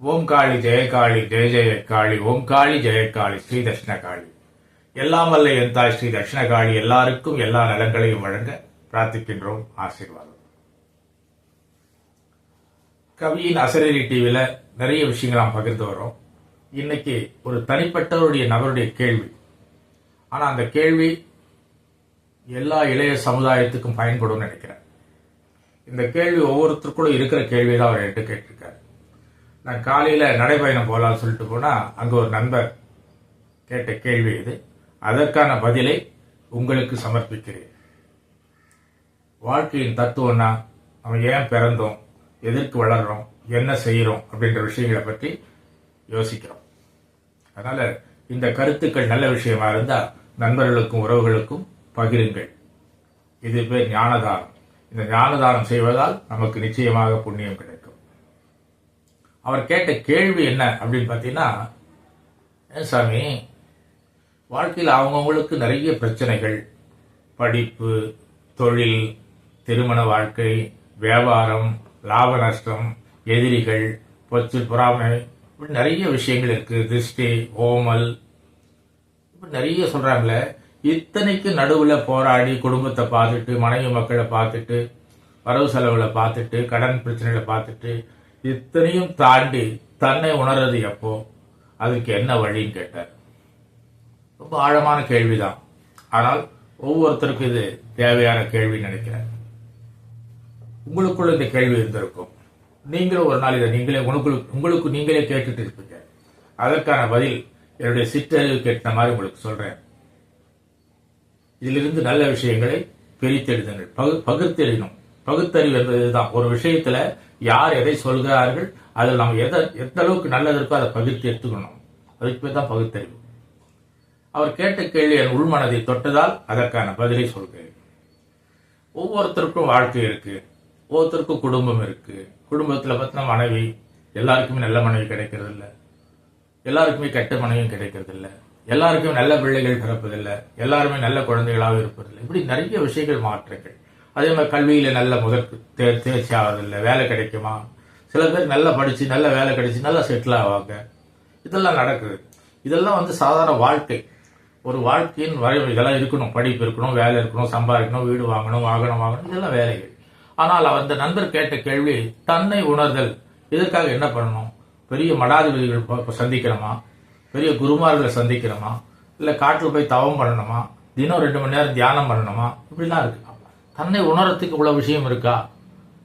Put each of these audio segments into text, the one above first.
ஓம் காளி ஜெயகாளி ஜெய ஜெயக்காளி ஓம் காளி ஜெயக்காளி ஸ்ரீ தட்சிணகாளி எல்லாம் வல்ல என் தாய் ஸ்ரீ தட்சிணகாளி எல்லாருக்கும் எல்லா நலங்களையும் வழங்க பிரார்த்திக்கின்றோம். ஆசீர்வாதம். கவியின் அசரேரி டிவியில் நிறைய விஷயங்கள் நாம் பகிர்ந்து வரோம் இன்னைக்கு ஒரு தனிப்பட்டவருடைய நபருடைய கேள்வி. ஆனால் அந்த கேள்வி எல்லா இளைய சமுதாயத்துக்கும் பயன்படும் நினைக்கிறேன். இந்த கேள்வி ஒவ்வொருத்தருக்கும் இருக்கிற கேள்வி தான் அவர் என்கிட்ட கேட்டிருக்காரு. நான் காலையில் நடைபயணம் போகலான்னு சொல்லிட்டு போனால் அங்கே ஒரு நண்பர் கேட்ட கேள்வி இது. அதற்கான பதிலை உங்களுக்கு சமர்ப்பிக்கிறேன். வாழ்க்கையின் தத்துவம்னா நம்ம ஏன் பிறந்தோம் எதற்கு வளர்றோம் என்ன செய்கிறோம் அப்படின்ற விஷயங்களை பற்றி யோசிக்கிறோம். அதனால் இந்த கருத்துக்கள் நல்ல விஷயமா இருந்தால் நண்பர்களுக்கும் உறவுகளுக்கும் பகிருங்கள். இது பேர் ஞானதானம். இந்த ஞானதானம் செய்வதால் நமக்கு நிச்சயமாக புண்ணியம் கிடைக்கும். அவர் கேட்ட கேள்வி என்ன அப்படின்னு பார்த்தீங்கன்னா சாமி வாழ்க்கையில் அவங்கவுங்களுக்கு நிறைய பிரச்சனைகள். படிப்பு தொழில் திருமண வாழ்க்கை வியாபாரம் லாப நஷ்டம் எதிரிகள் பொச்சு பொறாமை இப்படி நிறைய விஷயங்கள் இருக்குது திருஷ்டி ஓமல். இப்படி நிறைய சொல்கிறாங்களே இத்தனைக்கு நடுவில் போராடி குடும்பத்தை பார்த்துட்டு மனைவி மக்களை பார்த்துட்டு வரவு செலவுகளை பார்த்துட்டு கடன் பிரச்சனைகளை பார்த்துட்டு இத்தனையும் தாண்டி தன்னை உணர்றது எப்போ? அதுக்கு என்ன வழின்னு கேட்டார். ரொம்ப ஆழமான கேள்விதான். ஆனால் ஒவ்வொருத்தருக்கும் இது தேவையான கேள்வின்னு நினைக்கிறேன் உங்களுக்குள்ள இந்த கேள்வி இருந்திருக்கும். நீங்களும் ஒரு நாள் இதை நீங்களே உங்களுக்கு உங்களுக்கு நீங்களே கேட்டுட்டு இருப்பீங்க. அதற்கான பதில் என்னுடைய சிற்றறிவு கேட்ட மாதிரி உங்களுக்கு சொல்றேன். இதிலிருந்து நல்ல விஷயங்களை பிரித்தெழுதுங்கள். பகு பகுத்தெறியணும் பகுத்தறிவு தான் ஒரு விஷயத்துல யார் எதை சொல்கிறார்கள் அதில் நம்ம எதை எந்த அளவுக்கு நல்லது இருக்கோ அதை பகுத்து எடுத்துக்கணும். அதுக்கு பேர் தான் பகுத்தறிவு. அவர் கேட்ட கேள்வி என் உள்மனதை தொட்டதால் அதற்கான பதிலை சொல்கிறேன். ஒவ்வொருத்தருக்கும் வாழ்க்கை இருக்கு. ஒவ்வொருத்தருக்கும் குடும்பம் இருக்கு. குடும்பத்தில் பார்த்தீங்கன்னா மனைவி எல்லாருக்குமே நல்ல மனைவி கிடைக்கிறது இல்லை எல்லாருக்குமே கெட்ட மனைவியும் கிடைக்கிறது இல்லை எல்லாருக்குமே நல்ல பிள்ளைகள் பிறப்பதில்லை. எல்லாருமே நல்ல குழந்தைகளாக இருப்பதில்லை. இப்படி நிறைய விஷயங்கள் மாற்றங்கள். அதே மாதிரி கல்வியில் நல்ல முதற்கு தே தேர்ச்சி ஆவதில்லை வேலை கிடைக்குமா? சில பேர் நல்லா படித்து நல்ல வேலை கிடைச்சி நல்லா செட்டில் ஆவாங்க. இதெல்லாம் நடக்குது. இதெல்லாம் வந்து சாதாரண வாழ்க்கை. ஒரு வாழ்க்கையின் வரை இதெல்லாம் இருக்கணும். படிப்பு இருக்கணும் வேலை இருக்கணும் சம்பாதிக்கணும் வீடு வாங்கணும் வாகனம் வாங்கணும் இதெல்லாம் வேலைகள். ஆனால் அந்த நண்பர் கேட்ட கேள்வி தன்னை உணர்தல். இதற்காக என்ன பண்ணணும்? பெரிய மடாதிபதிகள் சந்திக்கிறோமா பெரிய குருமார்களை சந்திக்கிறோமா இல்லை காட்டில் போய் தவம் பண்ணணுமா? தினம் ரெண்டு மணி நேரம் தியானம் பண்ணணுமா? இப்படிலாம் இருக்குது தன்னை உணரத்துக்கு உள்ள விஷயம் இருக்கா?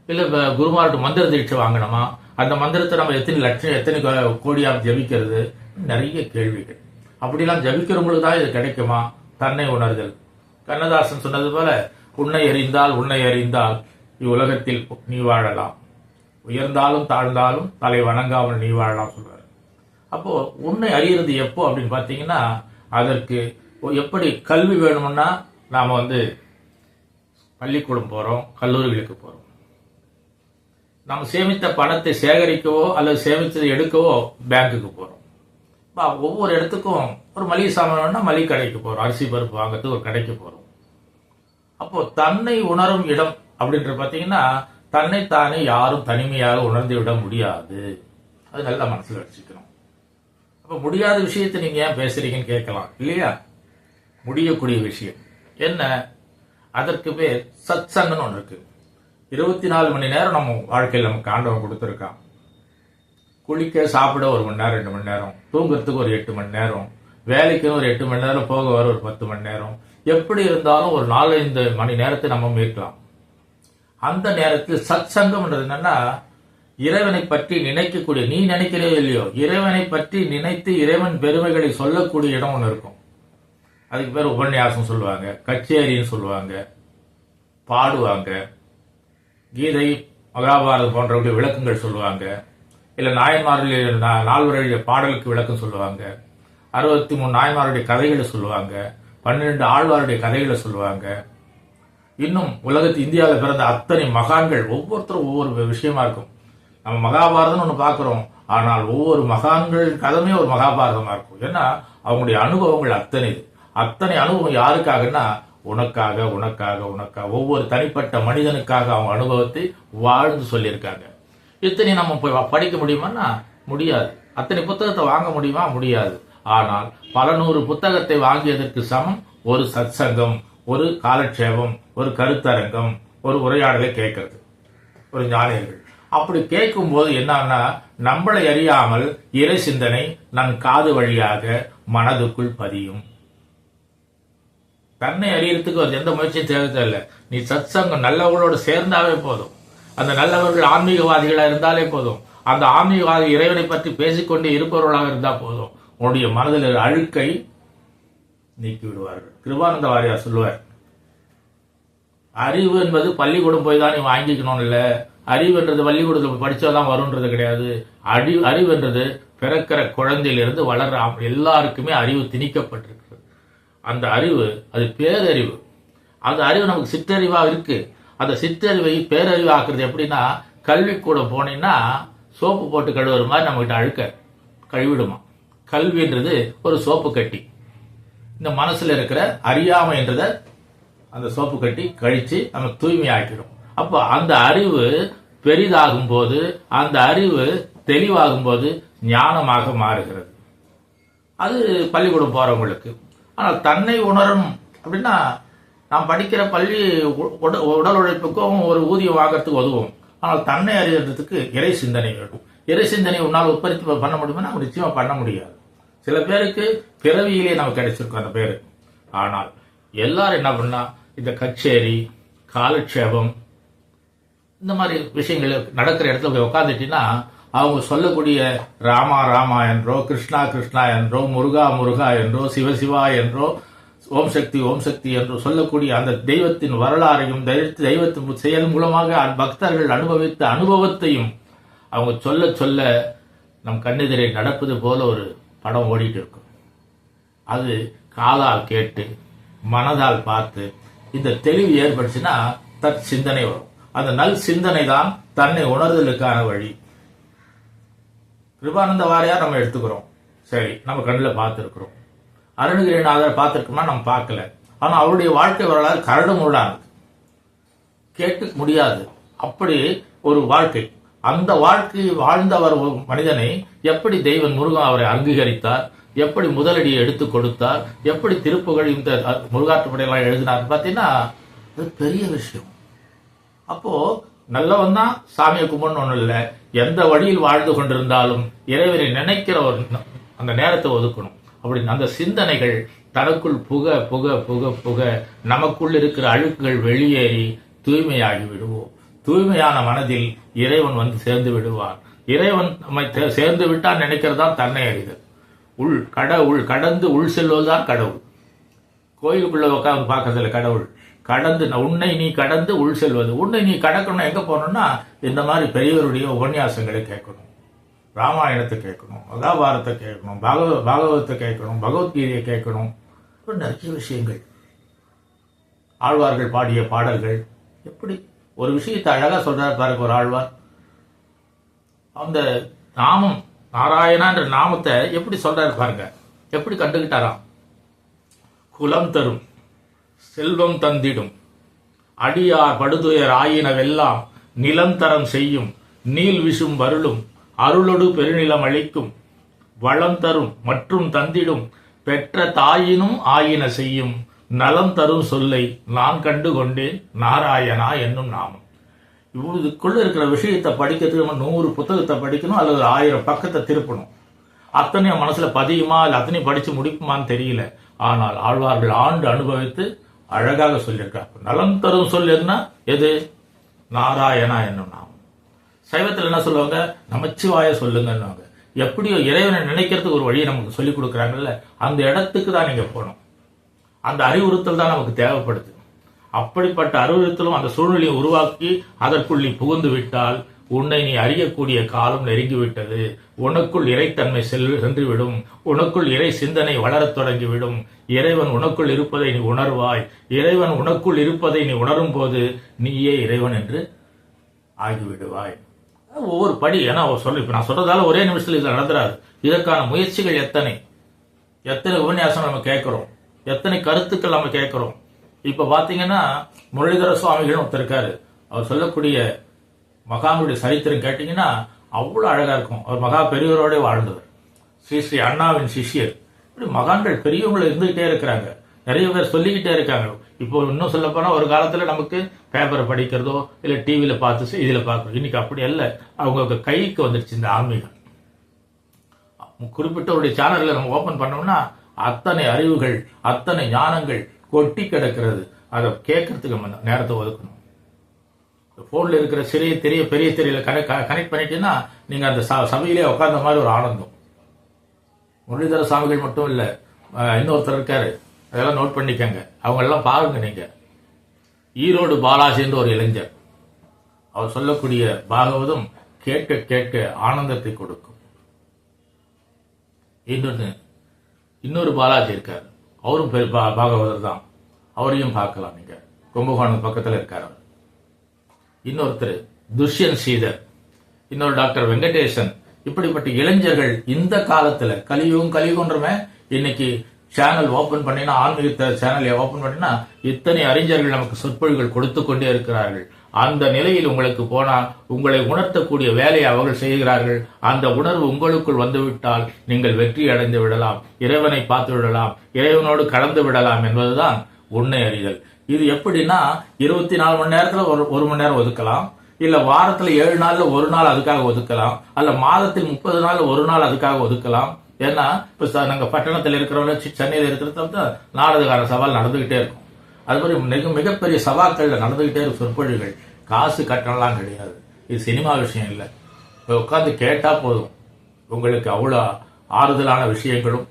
இல்லை குருமார்கிட்ட மந்திர தீட்சை வாங்கணுமா? அந்த மந்திரத்தை நம்ம எத்தனை லட்சம் எத்தனை கோ- ஜபிக்கிறது? நிறைய கேள்விகள். அப்படிலாம் ஜபிக்கிறவங்களுக்கு தான் இது கிடைக்குமா? தன்னை உணர்தல். கண்ணதாசன் சொன்னது போல உன்னை அறிந்தால் உன்னை அறிந்தால் இவ்வுலகத்தில் நீ வாழலாம். உயர்ந்தாலும் தாழ்ந்தாலும் தலை வணங்காமல் நீ வாழலாம் சொல்றாரு. அப்போ உன்னை அறியறது எப்போ அப்படின்னு பார்த்தீங்கன்னா அதற்கு எப்படி கல்வி வேணும்னா நாம வந்து பள்ளிக்கூடம் போகிறோம் கல்லூரிகளுக்கு போகிறோம் நாம் சேமித்த பணத்தை சேகரிக்கவோ அல்லது சேமித்ததை எடுக்கவோ பேங்க்குக்கு போகிறோம் இப்போ ஒவ்வொரு இடத்துக்கும் ஒரு மளிகை சாமான் மளிகை கடைக்கு போகிறோம் அரிசி பருப்பு வாங்கிறதுக்கு ஒரு கடைக்கு போகிறோம் அப்போது தன்னை உணரும் இடம் அப்படின்ற பார்த்தீங்கன்னா தன்னை தானே யாரும் தனிமையாக உணர்ந்து விட முடியாது. அது நல்லா மனசில் வச்சுக்கணும். அப்போ முடியாத விஷயத்தை நீங்கள் ஏன் பேசுறீங்கன்னு கேட்கலாம் இல்லையா? முடியக்கூடிய விஷயம். என்ன? அதற்கு பேர் சத் சங்கன்னு ஒன்று இருக்கு. இருபத்தி நாலு மணி நேரம் நம்ம வாழ்க்கையில் நமக்கு ஆண்டவன் கொடுத்துருக்கான். குளிக்க சாப்பிட ஒரு மணி நேரம் ரெண்டு மணி நேரம். தூங்குறதுக்கு ஒரு எட்டு மணி நேரம். வேலைக்கு ஒரு எட்டு மணி நேரம் போக வர ஒரு பத்து மணி நேரம். எப்படி இருந்தாலும் ஒரு நாலஞ்சு மணி நேரத்தை நம்ம மீட்கலாம். அந்த நேரத்தில் சத் சங்கம்ன்றது என்னன்னா இறைவனை பற்றி நினைக்கக்கூடிய நீ நினைக்கிறதோ இல்லையோ இறைவனை பற்றி நினைத்து இறைவன் பெருமைகளை சொல்லக்கூடிய இடம் ஒன்று இருக்கும். அதுக்கு பேர் உபன்யாசம் சொல்லுவாங்க கச்சேரின்னு சொல்லுவாங்க பாடுவாங்க. கீதை மகாபாரதம் போன்றவற்றை விளக்கங்கள் சொல்லுவாங்க. இல்லை நாயன்மார்களுடைய நால்வருடைய பாடலுக்கு விளக்கம் சொல்லுவாங்க. அறுபத்தி மூணு நாயன்மாருடைய கதைகளை சொல்லுவாங்க. பன்னிரெண்டு ஆழ்வாருடைய கதைகளை சொல்லுவாங்க. இன்னும் உலகத்து இந்தியாவில் பிறந்த அத்தனை மகான்கள் ஒவ்வொருத்தரும் ஒவ்வொரு விஷயமா இருக்கும். நம்ம மகாபாரதம்னு ஒன்று பார்க்குறோம் ஆனால் ஒவ்வொரு மகான்கள் கதமே ஒரு மகாபாரதமாக இருக்கும். ஏன்னா அவங்களுடைய அனுபவங்கள் அத்தனை இது. அத்தனை அனுபவம் யாருக்காகன்னா உனக்காக உனக்காக உனக்காக ஒவ்வொரு தனிப்பட்ட மனிதனுக்காக அவங்க அனுபவத்தை வாழ்ந்து சொல்லியிருக்காங்க. இத்தனை நம்ம போய் படிக்க முடியுமான்னா முடியாது. அத்தனை புத்தகத்தை வாங்க முடியுமா? முடியாது. ஆனால் பல நூறு புத்தகத்தை வாங்கியதற்கு சமம் ஒரு சத்சங்கம் ஒரு காலட்சேபம் ஒரு கருத்தரங்கம் ஒரு உரையாடலை கேட்கறது. ஒரு ஞானியர்கள். அப்படி கேட்கும் போது என்னன்னா நம்மளை அறியாமல் இறை சிந்தனை நம் காது வழியாக மனதுக்குள் பதியும். தன்னை அறியறதுக்கு அவர் எந்த முயற்சியும் தேவையில்லை. நீ சத்சங்கம் நல்லவர்களோடு சேர்ந்தாவே போதும். அந்த நல்லவர்கள் ஆன்மீகவாதிகளா இருந்தாலே போதும். அந்த ஆன்மீகவாதி இறைவனை பற்றி பேசிக்கொண்டே இருப்பவர்களாக இருந்தால் போதும். உன்னுடைய மனதில் அழுக்கை நீக்கி விடுவார்கள் கிருபானந்த வாரியார் சொல்லுவார் அறிவு என்பது பள்ளிக்கூடம் போய் தான் நீ வாங்கிக்கணும் இல்ல. அறிவுன்றது பள்ளிக்கூடத்தில் போய் படிச்சாதான் வரும்ன்றது கிடையாது. அறிவு அறிவுன்றது பிறக்கிற குழந்தையிலிருந்து வளர்ற எல்லாருக்குமே அறிவு திணிக்கப்பட்டிருக்கு. அந்த அறிவு அது பேரறிவு. அந்த அறிவு நமக்கு சிற்றறிவா இருக்கு. அந்த சிற்றறிவை பேரறிவாக்குறது எப்படின்னா கல்விக்கூடம் போனீங்கன்னா சோப்பு போட்டு கழுவுற மாதிரி நம்மகிட்ட அழுக்க கழுவிடுமா. கல்வின்றது ஒரு சோப்பு கட்டி. இந்த மனசில் இருக்கிற அறியாமைன்றத அந்த சோப்பு கட்டி கழித்து நம்ம தூய்மையாக்கிடும். அப்போ அந்த அறிவு பெரிதாகும் போது அந்த அறிவு தெளிவாகும் போது ஞானமாக மாறுகிறது. அது பள்ளிக்கூடம் போறவங்களுக்கு. ஆனால் தன்னை உணரும் அப்படின்னா நாம் படிக்கிற பள்ளி உ- உடல் உழைப்புக்கும் ஒரு ஊதியம் வாங்குறதுக்கு உதவும். ஆனால் தன்னை அறியறதுக்கு இறை சிந்தனை வேணும் இறை சிந்தனை உன்னால் உற்பத்தி பண்ண முடியுமா? நம்ம நிச்சயமா பண்ண முடியாது. சில பேருக்கு பிறவியிலே நம்ம கிடைச்சிருக்கோம் அந்த பேரு. ஆனால் எல்லாரும் என்ன பண்ணா இந்த கச்சேரி காலட்சேபம் இந்த மாதிரி விஷயங்கள் நடக்கிற இடத்துல போய் உட்காந்துட்டீங்கன்னா அவங்க சொல்லக்கூடிய ராமா ராமா என்றோ கிருஷ்ணா கிருஷ்ணா என்றோ முருகா முருகா என்றோ சிவ சிவா என்றோ ஓம் சக்தி ஓம் சக்தி என்றோ சொல்லக்கூடிய அந்த தெய்வத்தின் வரலாறையும் தெய்வத்தின் செயல் மூலமாக பக்தர்கள் அனுபவித்த அனுபவத்தையும் அவங்க சொல்ல சொல்ல நம் கண்ணெதிரே நடப்பது போல ஒரு படம் ஓடிட்டு இருக்கும். அது காதால் கேட்டு மனதால் பார்த்து இந்த தெளிவு ஏற்பட்டுச்சுன்னா தற் சிந்தனை வரும். அந்த நல் சிந்தனை தான் தன்னை உணர்தலுக்கான வழி. கிருபானந்த வாரியார் நம்ம எடுத்துக்கிறோம். சரி நம்ம கண்ணில் பார்த்துருக்குறோம். அருணகிரிநாதர் பார்த்துருக்கோம்னா நம்ம பார்க்கல. ஆனால் அவருடைய வாழ்க்கை வரலாறு கரடு முரடானது கேட்க முடியாது. அப்படி ஒரு வாழ்க்கை. அந்த வாழ்க்கையை வாழ்ந்தவர் மனிதனை எப்படி தெய்வன் முருகன் அவரை அங்கீகரித்தார்? எப்படி முதலடியை எடுத்து கொடுத்தார்? எப்படி திருப்புகள் இந்த முருகாற்றுப்படையெல்லாம் எழுதினார்? பார்த்தீங்கன்னா அது பெரிய விஷயம். அப்போது நல்லவன் தான் சாமியை கும்பிடணும் ஒன்றும் இல்லை. எந்த வழியில் வாழ்ந்து கொண்டிருந்தாலும் இறைவனை நினைக்கிற ஒரு அந்த நேரத்தை ஒதுக்கணும். அப்படின்னு அந்த சிந்தனைகள் தனக்குள் புக புக புக புக நமக்குள் இருக்கிற அழுக்குகள் வெளியேறி தூய்மையாகி விடுவோம். தூய்மையான மனதில் இறைவன் வந்து சேர்ந்து விடுவான். இறைவன் நம்மை சேர்ந்து விட்டால் நினைக்கிறதான் தன்னை அறிதல். உள் கட உள் கடந்து உள் செல்வதுதான் கடவுள். கோயிலுக்குள்ள உட்காந்து பார்க்கறதில்ல கடவுள். கடந்து உன்னை நீ கடந்து உள் செல்வது. உன்னை நீ கடக்கணும் எங்க போகணும்னா இந்த மாதிரி பெரியவருடைய உபன்யாசங்களை கேட்கணும். ராமாயணத்தை கேட்கணும் மகாபாரத்தை கேட்கணும் பாகவ பாகவத்தை கேட்கணும் பகவத்கீதையை கேட்கணும். நிறைய விஷயங்கள். ஆழ்வார்கள் பாடிய பாடல்கள். எப்படி? ஒரு விஷயத்தை அழகா சொல்றாரு பாருங்க ஒரு ஆழ்வார். அந்த நாமம் நாராயணான்ற நாமத்தை எப்படி சொல்றாரு பாருங்க. எப்படி கண்டுகிட்டாராம்? குலம் தரும். செல்வம் தந்திடும். அடியார் படுதுயர் ஆயினவெல்லாம் நிலந்தரம் செய்யும். நீல் விஷும் வருளும் அருளொடு பெருநிலம் அளிக்கும் வளம் தரும் மற்றும் தந்திடும். பெற்ற தாயினும் ஆயின செய்யும். நலம் தரும் சொல்லை நான் கண்டு கொண்டேன். நாராயணா என்னும் நாமம். இதுக்குள்ள இருக்கிற விஷயத்தை படிக்கிறதுக்கு நம்ம நூறு புத்தகத்தை படிக்கணும் அல்லது ஆயிரம் பக்கத்தை திருப்பணும். அத்தனையும் மனசுல பதியுமா இல்லை அத்தனையும் படிச்சு முடிக்குமான்னு தெரியல. ஆனால் ஆழ்வார்கள் ஆண்டு அனுபவித்து அழகாக சொல்லியிருக்காங்க நலம் தரும் சொல் என்ன? எது? நாராயணா என்னும் நாமம். சைவத்தில் என்ன சொல்லுவாங்க? நமச்சிவாய சொல்லுங்கன்னுவாங்க. எப்படியோ இறைவனை நினைக்கிறதுக்கு ஒரு வழியை நமக்கு சொல்லிக் கொடுக்குறாங்கல்ல அந்த இடத்துக்கு தான் நீங்க போகணும். அந்த அறிவுறுத்தல் தான் நமக்கு தேவைப்படுது. அப்படிப்பட்ட அறிவுறுத்தலும் அந்த சூழ்நிலையை உருவாக்கி அதற்குள் நீ புகுந்து விட்டால் உன்னை நீ அறியக்கூடிய காலம் நெருங்கிவிட்டது. உனக்குள் இறைத்தன்மை செல் சென்றுவிடும். உனக்குள் இறை சிந்தனை வளரத் தொடங்கிவிடும். இறைவன் உனக்குள் இருப்பதை நீ உணர்வாய். இறைவன் உனக்குள் இருப்பதை நீ உணரும் போது நீயே இறைவன் என்று ஆகிவிடுவாய். ஒவ்வொரு படி ஏன்னா அவர் சொல்ல இப்ப நான் சொல்றதால ஒரே நிமிஷத்தில் இது நடந்துறாது. இதற்கான முயற்சிகள் எத்தனை? எத்தனை உபன்யாசம் நம்ம கேட்கிறோம்? எத்தனை கருத்துக்கள் நம்ம கேட்கிறோம்? இப்ப பாத்தீங்கன்னா முரளிதர சுவாமிகள் ஒருத்தர் இருக்காரு. அவர் சொல்லக்கூடிய மகானுடைய சரித்திரம் கேட்டீங்கன்னா அவ்வளவு அழகா இருக்கும். அவர் மகா பெரியவரோட வாழ்ந்தவர். ஸ்ரீ ஸ்ரீ அண்ணாவின் சிஷ்யர். இப்படி மகான்கள் பெரியவங்களை இருந்துகிட்டே இருக்கிறாங்க. நிறைய பேர் சொல்லிக்கிட்டே இருக்காங்க. இப்போ இன்னும் சொல்ல போனால் ஒரு காலத்துல நமக்கு பேப்பரை படிக்கிறதோ இல்ல டிவியில பார்த்து செய்தியில பார்க்குறோம் இன்னைக்கு அப்படி அல்ல. அவங்க கைக்கு வந்துடுச்சு இந்த ஆன்மீகம். குறிப்பிட்டவருடைய சேனலில் நம்ம ஓப்பன் பண்ணோம்னா அத்தனை அறிவுகள் அத்தனை ஞானங்கள் கொட்டி கிடக்கிறது. அதை கேட்கறதுக்கு நம்ம நேரத்தை ஒதுக்கணும். போன்ல இருக்கிற சிறிய தெரிய பெரிய தெரியல. கனெக்ட் பண்ணிட்டீங்கன்னா நீங்க அந்த ச- சபையிலே உட்கார்ந்த மாதிரி ஒரு ஆனந்தம். முரளிதர சாமிகள் மட்டும் இல்ல இன்னொருத்தர் இருக்காரு. அதெல்லாம் நோட் பண்ணிக்கங்க. அவங்க எல்லாம் பாருங்க நீங்க. ஈரோடு பாலாஜின்ற ஒரு இளைஞர். அவர் சொல்லக்கூடிய பாகவதம் கேட்க கேட்க ஆனந்தத்தை கொடுக்கும். இன்னொரு பாலாஜி இருக்கார். அவரும் பெரு- பாகவதர் தான். அவரையும் பார்க்கலாம் நீங்க. கும்பகோணம் பக்கத்துல இருக்கார் அவர். இன்னொருத்தர் துஷ்யன் ஸ்ரீதர். இன்னொரு டாக்டர் வெங்கடேசன். இப்படிப்பட்ட இளைஞர்கள் இந்த காலத்துல கலியும் கலியுகன்றமே இன்னைக்கு சேனல் ஓபன் பண்ணினா ஆன்மீக சேனலை ஓபன் பண்ணினா இத்தனை அறிஞர்கள் நமக்கு சொற்பொழிகள் கொடுத்து கொண்டே இருக்கிறார்கள். அந்த நிலையில் உங்களுக்கு போனால் உங்களை உணர்த்தக்கூடிய வேலையை அவர்கள் செய்கிறார்கள். அந்த உணர்வு உங்களுக்குள் வந்துவிட்டால் நீங்கள் வெற்றி அடைந்து விடலாம் இறைவனை பார்த்து விடலாம் இறைவனோடு கலந்து விடலாம் என்பதுதான் உண்மை அறிதல். இது எப்படின்னா இருபத்தி நாலு மணி நேரத்துல ஒரு ஒரு மணி நேரம் ஒதுக்கலாம். இல்ல வாரத்துல ஏழு நாள்ல ஒரு நாள் அதுக்காக ஒதுக்கலாம். அல்ல மாதத்தில் முப்பது நாள் ஒரு நாள் அதுக்காக ஒதுக்கலாம். ஏன்னா இப்ப நாங்கள் நாங்க பட்டணத்தில் இருக்கிறவங்க சென்னையில் சென்னையில இருக்கிறத நாடகக்கார சவால் நடந்துகிட்டே இருக்கும். அது மாதிரி மிக மிகப்பெரிய சவாக்கள்ல நடந்துகிட்டே இருக்கும் சொற்பொழிவுகள். காசு கட்டணம்லாம் கிடையாது. இது சினிமா விஷயம் இல்லை. உட்காந்து கேட்டா போதும். உங்களுக்கு அவ்வளோ ஆறுதலான விஷயங்களும்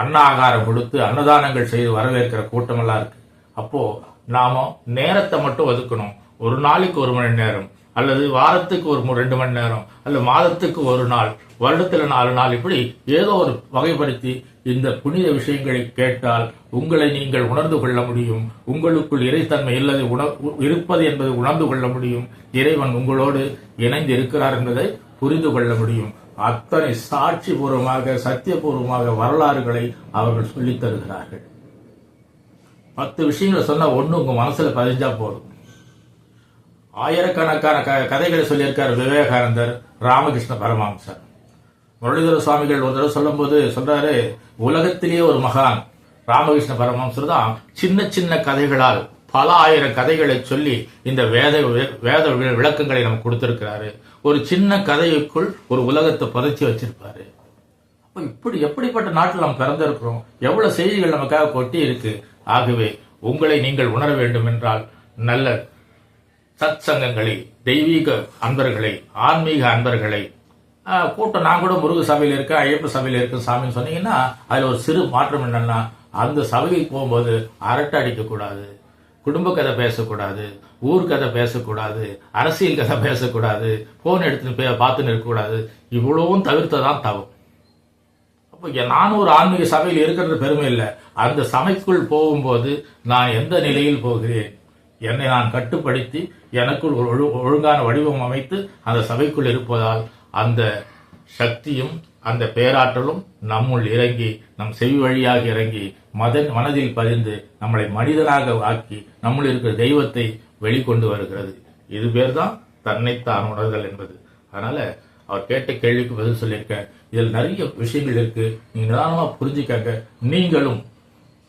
அன்னாகாரம் கொடுத்து அன்னதானங்கள் செய்து வரவேற்கிற கூட்டமெல்லாம் இருக்கு. அப்போ நாம நேரத்தை மட்டும் ஒதுக்கணும். ஒரு நாளைக்கு ஒரு மணி நேரம் அல்லது வாரத்துக்கு ஒரு மு- ரெண்டு மணி நேரம் அல்லது மாதத்துக்கு ஒரு நாள் வருடத்துல நாலு நாள் இப்படி ஏதோ ஒரு வகைப்படுத்தி இந்த புனித விஷயங்களை கேட்டால் உங்களை நீங்கள் உணர்ந்து கொள்ள முடியும். உங்களுக்குள் இறைத்தன்மை இல்லது இருப்பது என்பதை உணர்ந்து கொள்ள முடியும். இறைவன் உங்களோடு இணைந்து இருக்கிறார் என்பதை புரிந்து கொள்ள முடியும். அத்தனை சாட்சி பூர்வமாக சத்தியபூர்வமாக வரலாறுகளை அவர்கள் சொல்லித் தருகிறார்கள். பத்து விஷயங்களை சொன்னா ஒண்ணு உங்க மனசுல பதிஞ்சா போதும். ஆயிரக்கணக்கான க- கதைகளை சொல்லியிருக்கார் விவேகானந்தர் ராமகிருஷ்ண பரமஹம்சர். முரளிதர சுவாமிகள் ஒரு தடவை சொல்லும்போது சொல்றாரு உலகத்திலேயே ஒரு மகான் ராமகிருஷ்ண பரமஹம்சர் தான் சின்ன சின்ன கதைகளால் பல ஆயிரம் கதைகளை சொல்லி இந்த வேத வேத வி- விளக்கங்களை நமக்கு கொடுத்திருக்கிறாரு. ஒரு சின்ன கதைக்குள் ஒரு உலகத்தை புதைச்சி வச்சிருப்பாரு. அப்போ இப்படி எப்படிப்பட்ட நாட்டில் நாம் பிறந்திருக்கிறோம்? எவ்வளவு செய்திகள் நமக்காக கொட்டி இருக்கு ஆகவே உங்களை நீங்கள் உணர வேண்டும் என்றால் நல்ல சத் சங்கங்களை தெய்வீக அன்பர்களை ஆன்மீக அன்பர்களை கூட்டம் நான் கூட முருக சபையில் இருக்கேன் ஐயப்ப சபையில் இருக்கேன் சாமின்னு சொன்னீங்கன்னா அதில் ஒரு சிறு மாற்றம் என்னன்னா அந்த சபைக்கு போகும்போது அரட்டை அடிக்கக்கூடாது குடும்ப கதை பேசக்கூடாது ஊர் கதை பேசக்கூடாது அரசியல் கதை பேசக்கூடாது போன் எடுத்துன்னு போய் பார்த்துன்னு இருக்கக்கூடாது இவ்வளவும் தவிர்த்ததான் தவம். நான் ஒரு ஆன்மீக சபையில் இருக்கிறது பெருமை இல்லை. அந்த சபைக்குள் போகும்போது நான் எந்த நிலையில் போகிறேன்? என்னை நான் கட்டுப்படுத்தி எனக்குள் ஒழு- ஒழுங்கான வடிவம் அமைத்து அந்த சபைக்குள் இருப்பதால் அந்த சக்தியும் அந்த பேராற்றலும் நம்முள் இறங்கி நம் செவி வழியாக இறங்கி மத மனதில் பதிந்து நம்மளை மனிதனாக ஆக்கி நம்முள் இருக்கிற தெய்வத்தை வெளிக்கொண்டு வருகிறது. இது பேர் தான் தன்னைத்தான் உணர்தல் என்பது. அதனால அவர் கேட்ட கேள்விக்கு பதில் சொல்லியிருக்கேன் இதில் நிறைய விஷயங்கள் இருக்கு. நீங்க நிதானமா புரிஞ்சுக்காங்க. நீங்களும்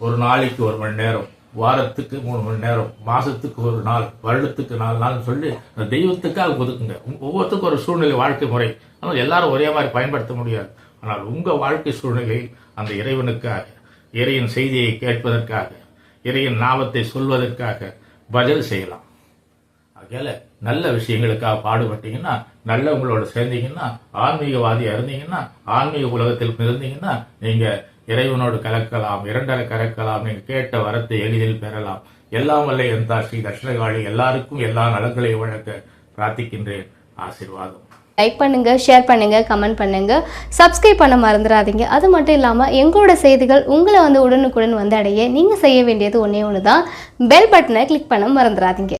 ஒரு நாளைக்கு ஒரு மணி நேரம் வாரத்துக்கு மூணு மணி நேரம் மாசத்துக்கு ஒரு நாள் வருடத்துக்கு நாலு நாள் சொல்லி அந்த தெய்வத்துக்காக ஒதுக்குங்க. ஒவ்வொருத்துக்கும் ஒரு சூழ்நிலை வாழ்க்கை முறை. ஆனால் எல்லாரும் ஒரே மாதிரி பயன்படுத்த முடியாது. ஆனால் உங்க வாழ்க்கை சூழ்நிலையில் அந்த இறைவனுக்காக இறையின் செய்தியை கேட்பதற்காக இறையின் நாமத்தை சொல்வதற்காக பதில் செய்யலாம். ஆகையால நல்ல விஷயங்களுக்காக பாடுபட்டீங்கன்னா நல்லவங்களோட சேர்ந்தீங்கன்னா ஆன்மீகவாதியா இருந்தீங்கன்னா ஆன்மீக உலகத்தில் இருந்தீங்கன்னா நீங்க இறைவனோடு கலக்கலாம் இரண்டரை கலக்கலாம் நீங்க கேட்ட வரத்தை எளிதில் பெறலாம். எல்லாம் வல்ல எந்தா ஸ்ரீ தட்சிணகாளி எல்லாருக்கும் எல்லா நலங்களையும் வழங்க பிரார்த்திக்கின்றேன். ஆசீர்வாதம். லைக் பண்ணுங்க ஷேர் பண்ணுங்க கமெண்ட் பண்ணுங்க. சப்ஸ்கிரைப் பண்ண மறந்துடாதீங்க அது மட்டும் இல்லாமல் எங்களோட செய்திகள் உங்களை வந்து உடனுக்குடன் வந்து அடைய நீங்கள் செய்ய வேண்டியது ஒன்றே ஒன்று தான் பெல் பட்டனை கிளிக் பண்ண மறந்துடாதீங்க